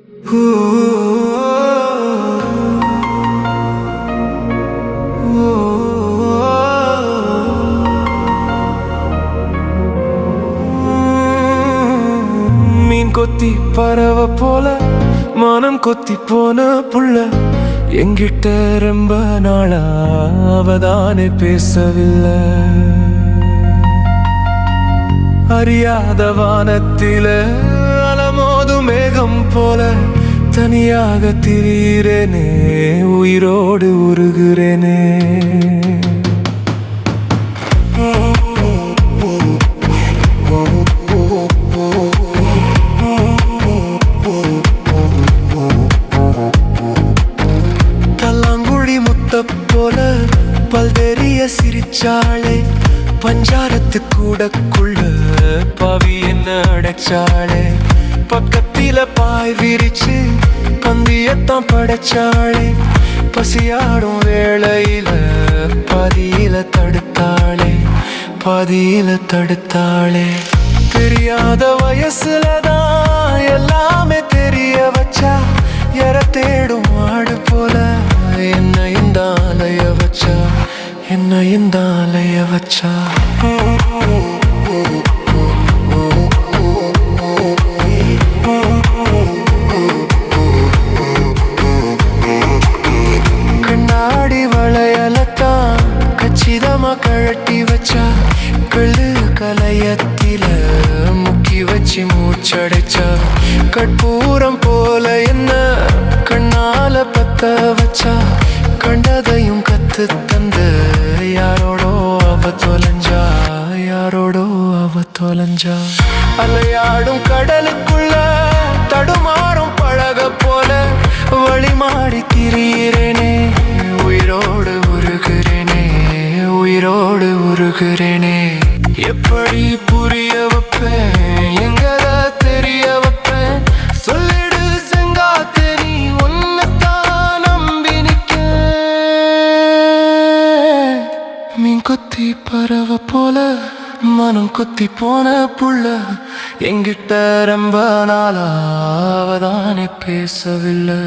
மீன் கொத்தி பறவை போல மனம் கொத்தி போன புள்ள எங்கிட்ட ரொம்ப நாளா அவதானே பேசவில்லை. அறியாத வானத்தில போல தனியாக திரியிறேனே உயிரோடு உருகிறேனே. போல பல்தெரிய சிரிச்சாளே பஞ்சாரத்து கூடக்குள்ள பவி என்ன அடைச்சாளே. பக்கத்தில பாய் விரிச்சு பந்தியத்தான் படைச்சாளே. பசியாடும் வேளையில பதியில தடுத்தாளே பதியில தடுத்தாளே. தெரியாத வயசுலதான் எல்லாமே தெரிய வச்சா எற தேடும் ஆடு போல என்ன இந்த அலைய வச்சா என்ன இந்த அலைய வச்சா. சும்மா கழட்டி வச்சா கள்ளு கலையத்தில முக்கி வச்சு மூச்சடைச்சா. கற்பூரம் போல என்ன கண்ணால பத்த வச்சா கண்டதையும் கத்து தந்த யாரோடோ அவ தொலைஞ்சா யாரோடோ அவ தொலைஞ்சா. அலையாடும் கடலுக்குள்ள தடுமாறும் கூறுகிறேனே. எப்படி புரிய வைப்பேன்? எங்கத தெரிய வைப்பேன்? சொல்லிடு செங்காத்து நீ உன்னைத்தான் நம்பி நிக்க மீன் கொத்தி பறவை போல மனம் கொத்தி போன புள்ள எங்கிட்ட ரொம்ப நாளாவதானே பேசவில்லை.